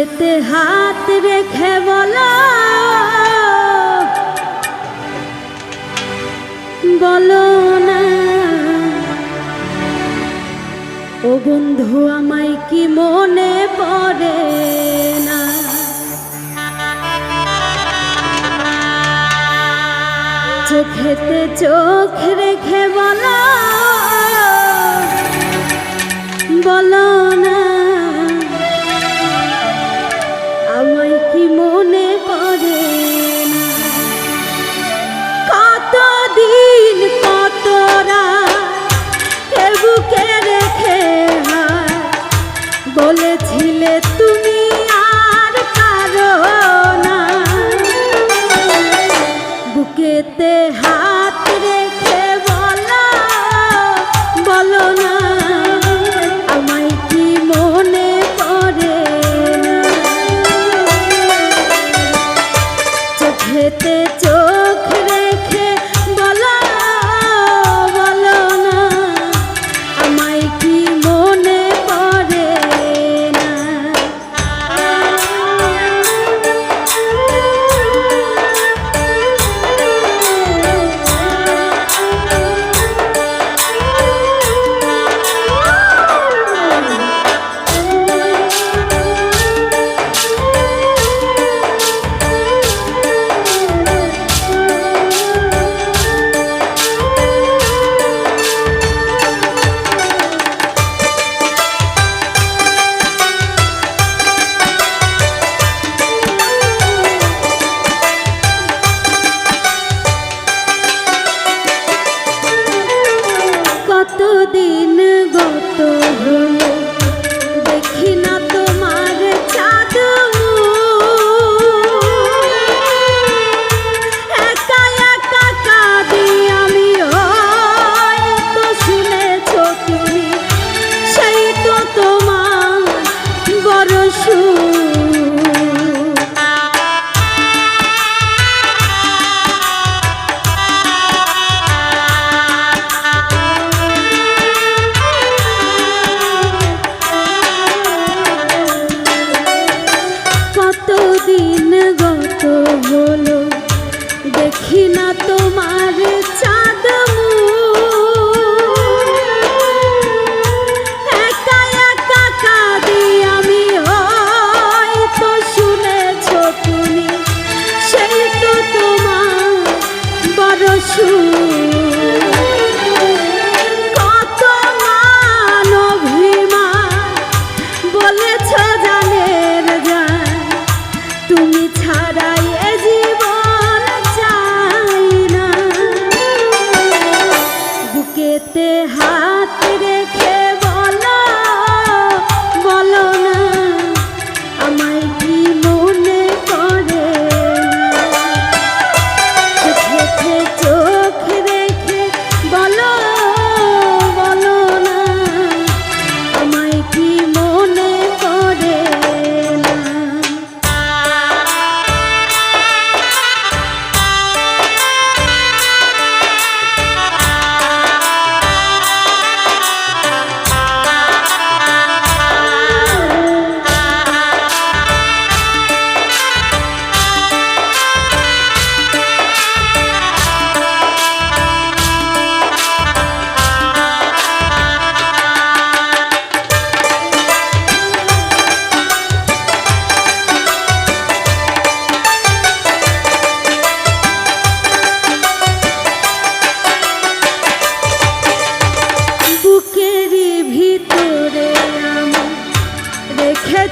যেতে হাত রেখে বলো। বলো না। ও বন্ধু, আমায় কি মনে পড়ে না? চোখেতে চোখ রেখে বলো। বলো না। বলেছিলে তুমি আর কারও না। বুকেতে হা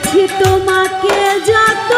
দেখেছি তোমাকে যত